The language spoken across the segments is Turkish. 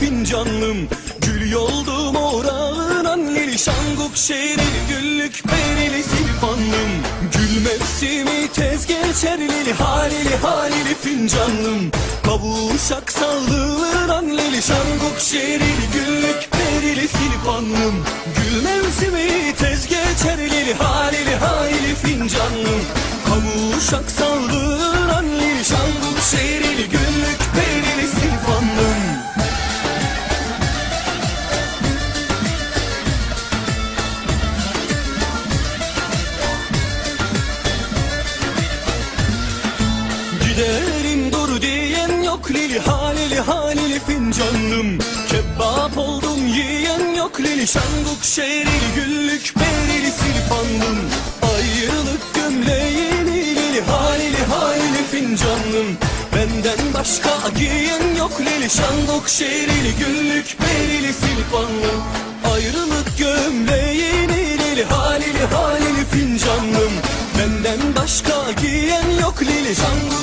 fincanlım Gül yoldum orağın anneli. Şanguk şehrili güllük berili silfanlım Gül mevsimi tez geçer lili halili halili fincanlım. Kavuşak sallığın anneli. Şanguk şehrili güllük berili silfanlım Gül mevsimi tez geçer lili halili halili fincanlım. Kavuşak Giderim dur diyen yok lili halili halili fincanlım Kebap oldum yiyen yok lili şanguk şehrili güllük berili silfandım Ayrılık gömleğini lili halili halili fincanım. Benden başka giyen yok lili şanguk şehrili güllük berili silfandım Ayrılık gömleğini lili halili halili fincanım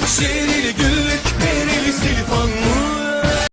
Şehir gül